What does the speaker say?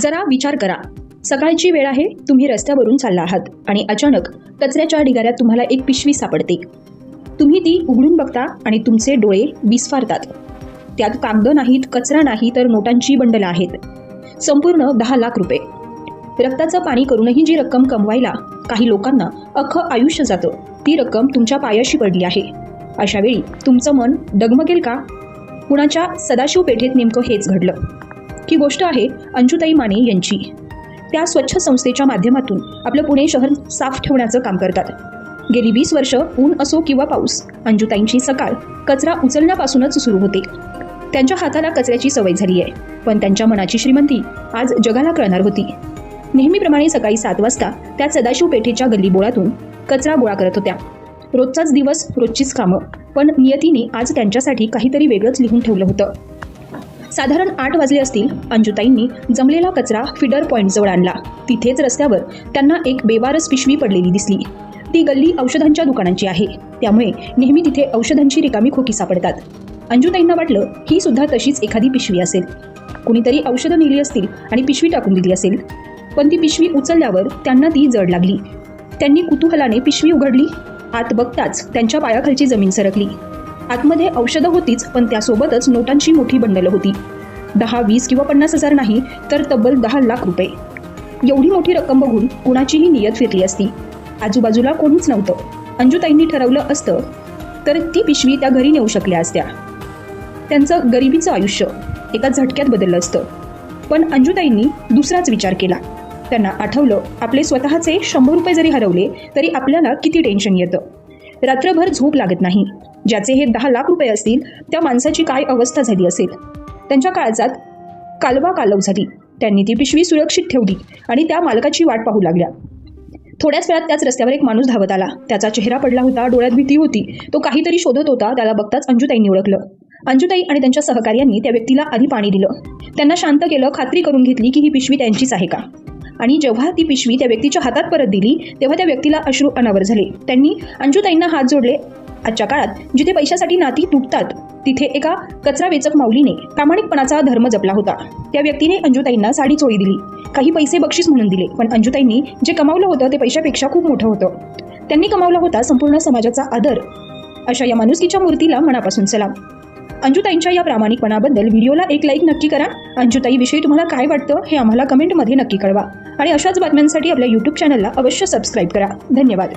जरा विचार करा. सकाळची वेळ आहे तुम्ही रस्त्यावरून चालला आहात आणि अचानक कचऱ्याच्या ढिगाऱ्यात तुम्हाला एक पिशवी सापडते. तुम्ही ती उघडून बघता आणि तुमचे डोळे विस्फारतात. त्यात कागद नाहीत कचरा नाही तर नोटांची बंडलं आहेत. संपूर्ण दहा लाख रुपये. रक्ताचं पाणी करूनही जी रक्कम कमवायला काही लोकांना अख्खं आयुष्य जातं. ती रक्कम तुमच्या पायाशी पडली आहे. अशा वेळी तुमचं मन डगमगेल का? कुणाच्या सदाशिव पेठेत नेमकं हेच घडलं. ही गोष्ट आहे अंजुताई माने यांची. त्या स्वच्छ संस्थेच्या माध्यमातून आपलं पुणे शहर साफ ठेवण्याचं काम करतात. गेली वीस वर्ष ऊन असो किंवा पाऊस अंजुताईंची सकाळ कचरा उचलण्यापासूनच सुरू होते. त्यांच्या हाताला कचऱ्याची सवय झाली आहे पण त्यांच्या मनाची श्रीमंती आज जगाला कळणार होती. नेहमीप्रमाणे सकाळी सात वाजता त्या सदाशिव पेठेच्या गल्लीबोळातून कचरा गोळा करत होत्या. रोजचाच दिवस रोजचीच कामं पण नियतीने आज त्यांच्यासाठी काहीतरी वेगळंच लिहून ठेवलं होतं. साधारण आठ वाजले असतील अंजुताईंनी जमलेला कचरा फिडर पॉईंटजवळ आणला. तिथेच रस्त्यावर त्यांना एक बेवारस पिशवी पडलेली दिसली. ती गल्ली औषधांच्या दुकानांची आहे. त्यामुळे नेहमी तिथे औषधांची रिकामी खोकी सापडतात. अंजुताईंना वाटलं ही सुद्धा तशीच एखादी पिशवी असेल. कुणीतरी औषधं नेली असतील आणि पिशवी टाकून दिली असेल. पण ती पिशवी उचलल्यावर त्यांना ती जड लागली. त्यांनी कुतूहलाने पिशवी उघडली. आत बघताच त्यांच्या पायाखालची जमीन सरकली. आतमध्ये औषधं होतीच पण त्यासोबतच नोटांची मोठी बंडलं होती. दहा वीस किंवा पन्नास हजार नाही तर तब्बल दहा लाख रुपये. एवढी मोठी रक्कम बघून कुणाचीही नियत फिरली असती. आजूबाजूला कोणीच नव्हतं. अंजुताईंनी ठरवलं असतं तर ती पिशवी त्या घरी नेऊ शकल्या असत्या. त्यांचं गरिबीचं आयुष्य एका झटक्यात बदललं असतं. पण अंजुताईंनी दुसराच विचार केला. त्यांना आठवलं आपले स्वतःचे शंभर रुपये जरी हरवले तरी आपल्याला किती टेन्शन येतं. रात्रभर झोप लागत नाही. ज्याचे हे दहा लाख रुपये असतील त्या माणसाची काय अवस्था झाली असेल? त्यांच्या काळजात कालवा कालव झाली. त्यांनी ती पिशवी सुरक्षित ठेवली आणि त्या मालकाची वाट पाहू लागल्या. थोड्याच वेळात त्याच रस्त्यावर एक माणूस धावत आला. त्याचा चेहरा पडला होता डोळ्यात भीती होती. तो काहीतरी शोधत होता त्याला बघताच अंजुताईंनी ओळखलं. अंजुताई आणि त्यांच्या सहकार्यांनी त्या व्यक्तीला आधी पाणी दिलं. त्यांना शांत केलं खात्री करून घेतली की ही पिशवी त्यांचीच आहे का? आणि जेव्हा ती पिशवी त्या व्यक्तीच्या हातात परत दिली तेव्हा त्या व्यक्तीला अश्रू अनावर झाले. त्यांनी अंजुताईंना हात जोडले. आजच्या काळात जिथे पैशासाठी नाती तुटतात तिथे एका कचरा वेचक माऊलीने प्रामाणिकपणाचा धर्म जपला होता. त्या व्यक्तीने अंजुताईंना साडी चोळी दिली. काही पैसे बक्षीस म्हणून दिले पण अंजुताईंनी जे कमावलं होतं ते पैशापेक्षा खूप मोठं होतं. त्यांनी कमावला होता संपूर्ण समाजाचा आदर. अशा या माणुसकीच्या मूर्तीला मनापासून सलाम. अंजुताईंच्या या प्रामाणिकपणाबद्दल व्हिडिओला एक लाईक नक्की करा. अंजुताईविषयी तुम्हाला काय वाटतं हे आम्हाला कमेंटमध्ये नक्की कळवा. आणि अशाच बातम्यांसाठी आपल्या यूट्यूब चॅनलला अवश्य सबस्क्राईब करा. धन्यवाद.